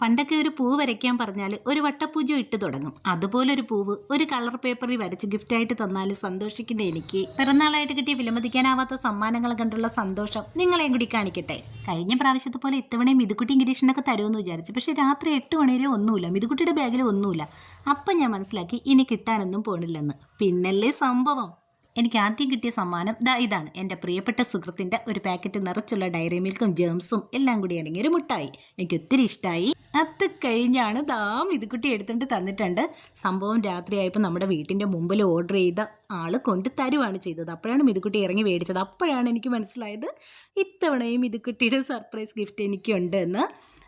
പണ്ടൊക്കെ ഒരു പൂവ് വരയ്ക്കാൻ പറഞ്ഞാൽ ഒരു വട്ടപ്പൂജ ഇട്ട് തുടങ്ങും. അതുപോലൊരു പൂവ് ഒരു കളർ പേപ്പറിൽ വരച്ച് ഗിഫ്റ്റായിട്ട് തന്നാൽ സന്തോഷിക്കുന്ന എനിക്ക്. പിറന്നാളായിട്ട് കിട്ടിയ വിലമതിക്കാനാവാത്ത സമ്മാനങ്ങൾ കണ്ടുള്ള സന്തോഷം നിങ്ങളെയും കൂടി കാണിക്കട്ടെ. കഴിഞ്ഞ പ്രാവശ്യത്തെ പോലെ ഇത്തവണയും മിതുക്കുട്ടി ഗിരീഷനൊക്കെ തരുമെന്ന് വിചാരിച്ചു. പക്ഷേ രാത്രി എട്ട് മണിവരെ ഒന്നുമില്ല. മിതുക്കുട്ടിയുടെ ബാഗിൽ ഒന്നുമില്ല. അപ്പം ഞാൻ മനസ്സിലാക്കി ഇനി കിട്ടാനൊന്നും പോണില്ലെന്ന്. പിന്നല്ലേ സംഭവം? എനിക്ക് ആദ്യം കിട്ടിയ സമ്മാനം ദാ ഇതാണ്. എന്റെ പ്രിയപ്പെട്ട സുഹൃത്തിന്റെ ഒരു പാക്കറ്റ് നിറച്ചുള്ള ഡയറി മിൽക്കും ജേംസും എല്ലാം കൂടി അടങ്ങിയ ഒരു മുട്ടായി. എനിക്ക് ഒത്തിരി ഇഷ്ടമായി അത് കഴിഞ്ഞാണ് ദാം ഇത് കുട്ടി എടുത്തിട്ട് തന്നിട്ടുണ്ട്. സംഭവം രാത്രിയായപ്പോൾ നമ്മുടെ വീട്ടിന്റെ മുമ്പിൽ ഓർഡർ ചെയ്ത ആൾ കൊണ്ട് തരുവാണ് ചെയ്തത്. അപ്പോഴാണ് മിതുക്കുട്ടി ഇറങ്ങി മേടിച്ചത്. അപ്പോഴാണ് എനിക്ക് മനസ്സിലായത് ഇത്തവണയും മിതുക്കുട്ടിയുടെ സർപ്രൈസ് ഗിഫ്റ്റ് എനിക്കുണ്ട് എന്ന്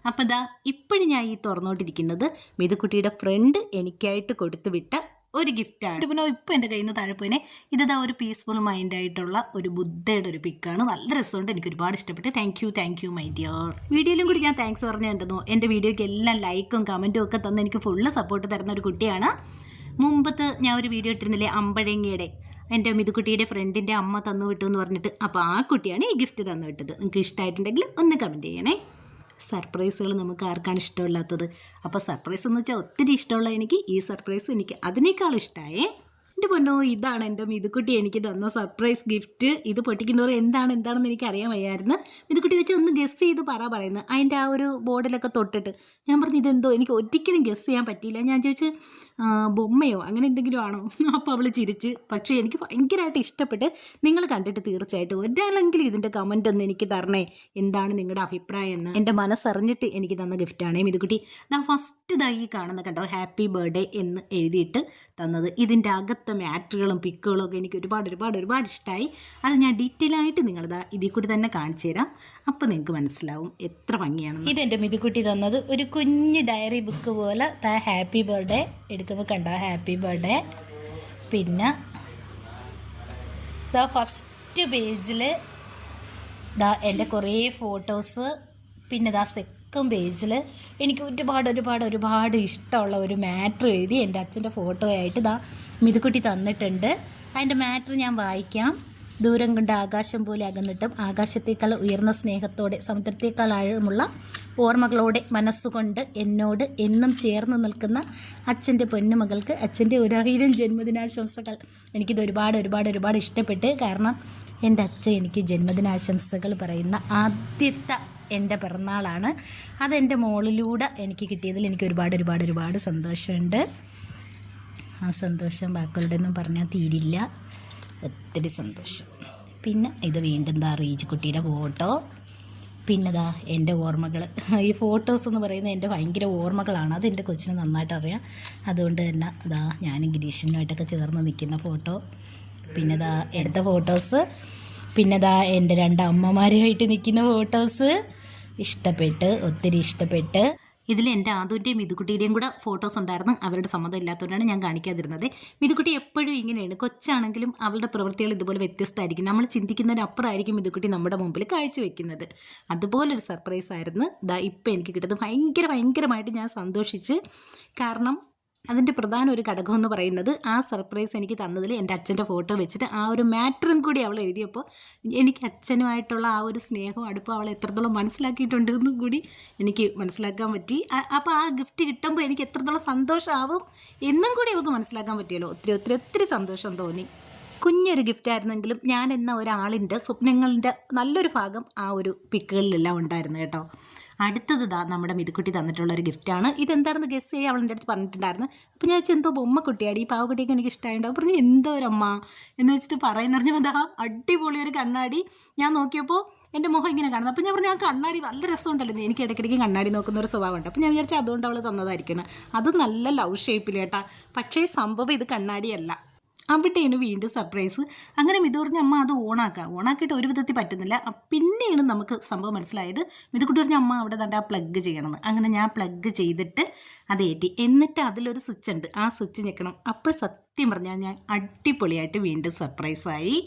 അപ്പം ദാ ഇപ്പോഴും ഞാൻ ഈ തുറന്നുകൊണ്ടിരിക്കുന്നത് മിതുക്കുട്ടിയുടെ ഫ്രണ്ട് എനിക്കായിട്ട് കൊടുത്തു വിട്ട ഒരു ഗിഫ്റ്റാണ് പിന്നെ ഇപ്പോൾ എന്റെ കയ്യിൽ നിന്ന് താഴെപ്പോയിനെ ഇതാ ഒരു പീസ്ഫുൾ മൈൻഡായിട്ടുള്ള ഒരു ബുദ്ധയുടെ ഒരു പിക്കാണ് നല്ല രസമുണ്ട് എനിക്ക് ഒരുപാട് ഇഷ്ടപ്പെട്ടു. Thank you thank you my dear വീഡിയോയിലും കൂടി ഞാൻ താങ്ക്സ് പറഞ്ഞു എന്തെന്നോ എന്റെ വീഡിയോയ്ക്ക് എല്ലാം ലൈക്കും കമന്റും ഒക്കെ തന്ന് എനിക്ക് ഫുള്ള് സപ്പോർട്ട് തരുന്ന ഒരു കുട്ടിയാണ്. മുമ്പത്ത് ഞാൻ ഒരു വീഡിയോ ഇട്ടിരുന്നില്ലേ അമ്പഴങ്ങിയുടെ? എന്റെ മിതുക്കുട്ടിയുടെ ഫ്രണ്ടിന്റെ അമ്മ തന്നു വിട്ടു എന്ന് പറഞ്ഞിട്ട്. അപ്പോൾ ആ കുട്ടിയാണ് ഈ ഗിഫ്റ്റ് തന്നു വിട്ടത്. നിങ്ങൾക്ക് ഇഷ്ടമായിട്ടുണ്ടെങ്കിൽ ഒന്ന് കമന്റ് ചെയ്യണേ. സർപ്രൈസുകൾ നമുക്ക് ആർക്കാണ് ഇഷ്ടമില്ലാത്തത്? അപ്പോൾ സർപ്രൈസ് എന്ന് വെച്ചാൽ ഒത്തിരി ഇഷ്ടമുള്ള എനിക്ക് ഈ സർപ്രൈസ് എനിക്ക് അതിനേക്കാൾ ഇഷ്ടമായേ എന്റെ പൊന്നോ ഇതാണ് എന്റെ മിതുക്കുട്ടി. എനിക്ക് തന്ന സർപ്രൈസ് ഗിഫ്റ്റ് ഇത് പൊട്ടിക്കുന്നവർ എന്താണ് എന്താണെന്ന് എനിക്ക് അറിയാൻ വയ്യായിരുന്നു. മിതുക്കുട്ടി വെച്ച് ഒന്ന് ഗസ് ചെയ്ത് പറ പറയുന്നത് അതിന്റെ ആ ഒരു ബോർഡിലൊക്കെ തൊട്ടിട്ട്. ഞാൻ പറഞ്ഞു ഇതെന്തോ? എനിക്ക് ഒരിക്കലും ഗസ് ചെയ്യാൻ പറ്റിയില്ല. ഞാൻ ചോദിച്ച് ബൊമ്മയോ? അങ്ങനെ എന്തെങ്കിലും ആണോ? അപ്പോൾ അവൾ ചിരിച്ച്. പക്ഷേ എനിക്ക് ഭയങ്കരമായിട്ട് ഇഷ്ടപ്പെട്ട് നിങ്ങൾ കണ്ടിട്ട് തീർച്ചയായിട്ടും ഒരാളെങ്കിലും ഇതിന്റെ കമന്റ് ഒന്ന് എനിക്ക് തരണേ. എന്താണ് നിങ്ങളുടെ അഭിപ്രായം എന്ന്. എന്റെ മനസ്സറിഞ്ഞിട്ട് എനിക്ക് തന്ന ഗിഫ്റ്റാണ് മിതുക്കുട്ടി. ദാ ഫസ്റ്റ് ഇതായി കാണുന്ന കണ്ടോ ഹാപ്പി ബർത്ത്ഡേ എന്ന് എഴുതിയിട്ട് തന്നത്. ഇതിന്റെ അകത്തെ മാറ്ററുകളും പിക്കുകളും ഒക്കെ എനിക്ക് ഒരുപാട് ഒരുപാട് ഒരുപാട് ഇഷ്ടമായി അത് ഞാൻ ഡീറ്റെയിൽ ആയിട്ട് നിങ്ങളിതാ ഇതിൽ കൂടി തന്നെ കാണിച്ചു തരാം. അപ്പോൾ നിങ്ങൾക്ക് മനസ്സിലാവും എത്ര ഭംഗിയാണ്. ഇത് എന്റെ മിതുക്കുട്ടി തന്നത് ഒരു കുഞ്ഞ് ഡയറി ബുക്ക് പോലെ ദാ ഹാപ്പി ബർത്ത്ഡേ എടുക്കുമ്പോൾ കണ്ടോ? ഹാപ്പി ബർത്ത്ഡേ പിന്നെ ദ ഫസ്റ്റ് പേജിൽ ദാ എന്റെ കുറേ ഫോട്ടോസ് പിന്നെ ദാ സെക്കൻഡ് പേജിൽ എനിക്ക് ഒരുപാട് ഒരുപാട് ഒരുപാട് ഇഷ്ടമുള്ള ഒരു മാറ്റർ എഴുതി എന്റെ അച്ഛന്റെ ഫോട്ടോ ആയിട്ട് ഇതാ മിതുക്കുട്ടി തന്നിട്ടുണ്ട്. അതിന്റെ മാറ്റർ ഞാൻ വായിക്കാം. ദൂരം കൊണ്ട് ആകാശം പോലെ അകന്നിട്ടും ആകാശത്തേക്കാൾ ഉയർന്ന സ്നേഹത്തോടെ സമുദ്രത്തേക്കാൾ ആഴമുള്ള ഓർമ്മകളോടെ മനസ്സുകൊണ്ട് എന്നോട് എന്നും ചേർന്ന് നിൽക്കുന്ന അച്ഛന്റെ പൊന്നുമകൾക്ക് അച്ഛന്റെ ഒരായിരം ജന്മദിനാശംസകൾ. എനിക്കിത് ഒരുപാട് ഒരുപാട് ഒരുപാട് ഇഷ്ടപ്പെട്ട് കാരണം എന്റെ അച്ഛൻ എനിക്ക് ജന്മദിനാശംസകൾ പറയുന്ന ആദ്യത്തെ എന്റെ പിറന്നാളാണ്. അതെന്റെ മോളിലൂടെ എനിക്ക് കിട്ടിയതിൽ എനിക്ക് ഒരുപാട് ഒരുപാട് ഒരുപാട് സന്തോഷമുണ്ട്. ആ സന്തോഷം ബാക്കുകളുടെ ഒന്നും പറഞ്ഞാൽ തീരില്ല. ഒത്തിരി സന്തോഷം. പിന്നെ ഇത് വീണ്ടും ദാ റീജ് കുട്ടിയുടെ ഫോട്ടോ. പിന്നെ ദാ എന്റെ ഓർമ്മകൾ. ഈ ഫോട്ടോസ് എന്ന് പറയുന്നത് എന്റെ ഭയങ്കര ഓർമ്മകളാണ്. അത് എന്റെ കൊച്ചിന് നന്നായിട്ട് അറിയാം. അതുകൊണ്ട് തന്നെ ദാ ഞാനും ഗിരീഷനുമായിട്ടൊക്കെ ചേർന്ന് നിൽക്കുന്ന ഫോട്ടോ. പിന്നെ ദാ എടുത്ത ഫോട്ടോസ്. പിന്നെ ദാ എന്റെ രണ്ട് അമ്മമാരുമായിട്ട് നിൽക്കുന്ന ഫോട്ടോസ്. ഇഷ്ടപ്പെട്ട് ഒത്തിരി ഇഷ്ടപ്പെട്ട്. ഇതിൽ എന്റെ ആദുവിന്റെയും മിതുക്കുട്ടിയുടെയും കൂടെ ഫോട്ടോസ് ഉണ്ടായിരുന്നു. അവരുടെ സമ്മതം ഇല്ലാത്തതുകൊണ്ടാണ് ഞാൻ കാണിക്കാതിരുന്നത്. മിതുക്കുട്ടി എപ്പോഴും ഇങ്ങനെയാണ്. കൊച്ചാണെങ്കിലും അവളുടെ പ്രവൃത്തികൾ ഇതുപോലെ വ്യത്യസ്തമായിരിക്കും. നമ്മൾ ചിന്തിക്കുന്നതിനപ്പുറമായിരിക്കും മിതുക്കുട്ടി നമ്മുടെ മുമ്പിൽ കാഴ്ചവെക്കുന്നത്. അതുപോലൊരു സർപ്രൈസ് ആയിരുന്നു ദാ ഇപ്പം എനിക്ക് കിട്ടുന്നത്. ഭയങ്കര ഭയങ്കരമായിട്ട് ഞാൻ സന്തോഷിച്ച്. കാരണം അതിന്റെ പ്രധാന ഒരു ഘടകം എന്ന് പറയുന്നത് ആ സർപ്രൈസ് എനിക്ക് തന്നതിൽ എന്റെ അച്ഛന്റെ ഫോട്ടോ വെച്ചിട്ട് ആ ഒരു മാറ്ററും കൂടി അവൾ എഴുതിയപ്പോൾ എനിക്ക് അച്ഛനുമായിട്ടുള്ള ആ ഒരു സ്നേഹം അടുപ്പം അവൾ എത്രത്തോളം മനസ്സിലാക്കിയിട്ടുണ്ട് എന്നും കൂടി എനിക്ക് മനസ്സിലാക്കാൻ പറ്റി. അപ്പോൾ ആ ഗിഫ്റ്റ് കിട്ടുമ്പോൾ എനിക്ക് എത്രത്തോളം സന്തോഷമാവും എന്നും കൂടി അവൾക്ക് മനസ്സിലാക്കാൻ പറ്റിയല്ലോ. ഒത്തിരി ഒത്തിരി ഒത്തിരി സന്തോഷം തോന്നി. കുഞ്ഞൊരു ഗിഫ്റ്റ് ആയിരുന്നെങ്കിലും ഞാൻ എന്ന ഒരാളിന്റെ സ്വപ്നങ്ങളുടെ നല്ലൊരു ഭാഗം ആ ഒരു പിക്കുകളിലെല്ലാം ഉണ്ടായിരുന്നു കേട്ടോ. അടുത്തത് ഇതാ നമ്മുടെ മിതുക്കുട്ടി തന്നിട്ടുള്ള ഒരു ഗിഫ്റ്റാണ്. ഇതെന്താണെന്ന് ഗസ് ചെയ്യാൻ അവളെന്റെ അടുത്ത് പറഞ്ഞിട്ടുണ്ടായിരുന്നു. അപ്പോൾ ഞാൻ വെച്ചാൽ എന്തോ ബൊമ്മ കുട്ടിയാണ് ഈ പാവക്കുട്ടിയൊക്കെ എനിക്ക് ഇഷ്ടമായിട്ടോ പറഞ്ഞു എന്തോ അമ്മ എന്ന് വെച്ചിട്ട് പറയുന്ന പറഞ്ഞപ്പോൾ ദാ അടിപൊളി ഒരു കണ്ണാടി ഞാൻ നോക്കിയപ്പോൾ എന്റെ മുഖം ഇങ്ങനെ കാണുന്നത് അപ്പോൾ ഞാൻ പറഞ്ഞു ആ കണ്ണാടി നല്ല രസമുണ്ടല്ലോ എനിക്ക് ഇടയ്ക്കിടയ്ക്ക് കണ്ണാടി നോക്കുന്ന ഒരു സ്വഭാവമുണ്ട്. അപ്പോൾ ഞാൻ വിചാരിച്ചു അതുകൊണ്ട് അവൾ തന്നതായിരിക്കണം അത് നല്ല ലവ് ഷേപ്പിലേട്ടാ പക്ഷേ സംഭവം ഇത് കണ്ണാടിയല്ല. അവിടെയാണ് വീണ്ടും സർപ്രൈസ് അങ്ങനെ മിതു പറഞ്ഞ അമ്മ അത് ഓണാക്കുക ഓണാക്കിയിട്ട് ഒരു വിധത്തിൽ പറ്റുന്നില്ല. പിന്നെയാണ് നമുക്ക് സംഭവം മനസ്സിലായത്. മിതുക്കുട്ടി പറഞ്ഞ അമ്മ അവിടെ തന്നെ ആ പ്ലഗ് ചെയ്യണമെന്ന്. അങ്ങനെ ഞാൻ പ്ലഗ് ചെയ്തിട്ട് അത് ഏറ്റി. എന്നിട്ട് അതിലൊരു സ്വിച്ച് ഉണ്ട്. ആ സ്വിച്ച് ഞെക്കണം. അപ്പോൾ സത്യം പറഞ്ഞാൽ ഞാൻ അടിപൊളിയായിട്ട് വീണ്ടും സർപ്രൈസായി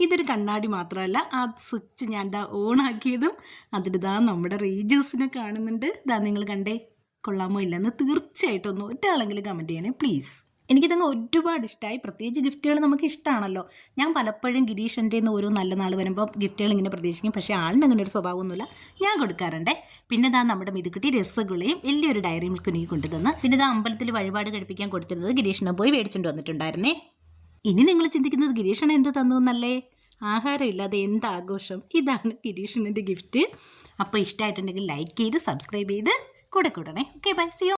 ഇതൊരു കണ്ണാടി മാത്രമല്ല ആ സ്വിച്ച് ഞാൻ ദാ ഓണാക്കിയതും അതിലിതാ നമ്മുടെ റീജ്യൂസിനെ കാണുന്നുണ്ട്. ദാ നിങ്ങൾ കണ്ടേ. കൊള്ളാമോ ഇല്ലെന്ന് തീർച്ചയായിട്ടും ഒന്ന് ഒരാളെങ്കിലും കമന്റ് ചെയ്യണേ പ്ലീസ് എനിക്കിതങ്ങ് ഒരുപാട് ഇഷ്ടമായി പ്രത്യേകിച്ച് ഗിഫ്റ്റുകൾ നമുക്ക് ഇഷ്ടമാണല്ലോ ഞാൻ പലപ്പോഴും ഗിരീഷന്റെ നിന്ന് ഓരോ നല്ല നാൾ വരുമ്പോൾ ഗിഫ്റ്റുകൾ ഇങ്ങനെ പ്രതീക്ഷിക്കും. പക്ഷേ ആളിന് അങ്ങനെ ഒരു സ്വഭാവമൊന്നുമില്ല. ഞാൻ കൊടുക്കാറുണ്ടേ. പിന്നെ ഇതാ നമ്മുടെ മിതുക്കുട്ടി രസഗുളയും വലിയൊരു ഡയറി മിൽക്ക് എനിക്ക് കൊണ്ടുതന്ന്. പിന്നെ ഇതാ അമ്പലത്തിൽ വഴിപാട് കഴിപ്പിക്കാൻ കൊടുത്തിരുന്നത് ഗിരീഷിനെ പോയി മേടിച്ചുകൊണ്ട് വന്നിട്ടുണ്ടായിരുന്നേ. ഇനി നിങ്ങൾ ചിന്തിക്കുന്നത് ഗിരീഷണ എന്ത് തന്നു എന്നല്ലേ ആഹാരമില്ലാതെ എന്ത് ആഘോഷം? ഇതാണ് ഗിരീഷണന്റെ ഗിഫ്റ്റ്. അപ്പോൾ ഇഷ്ടമായിട്ടുണ്ടെങ്കിൽ ലൈക്ക് ചെയ്ത് സബ്സ്ക്രൈബ് ചെയ്ത് കൂടെ കൂടണേ. ഓക്കെ ബൈ സിയോ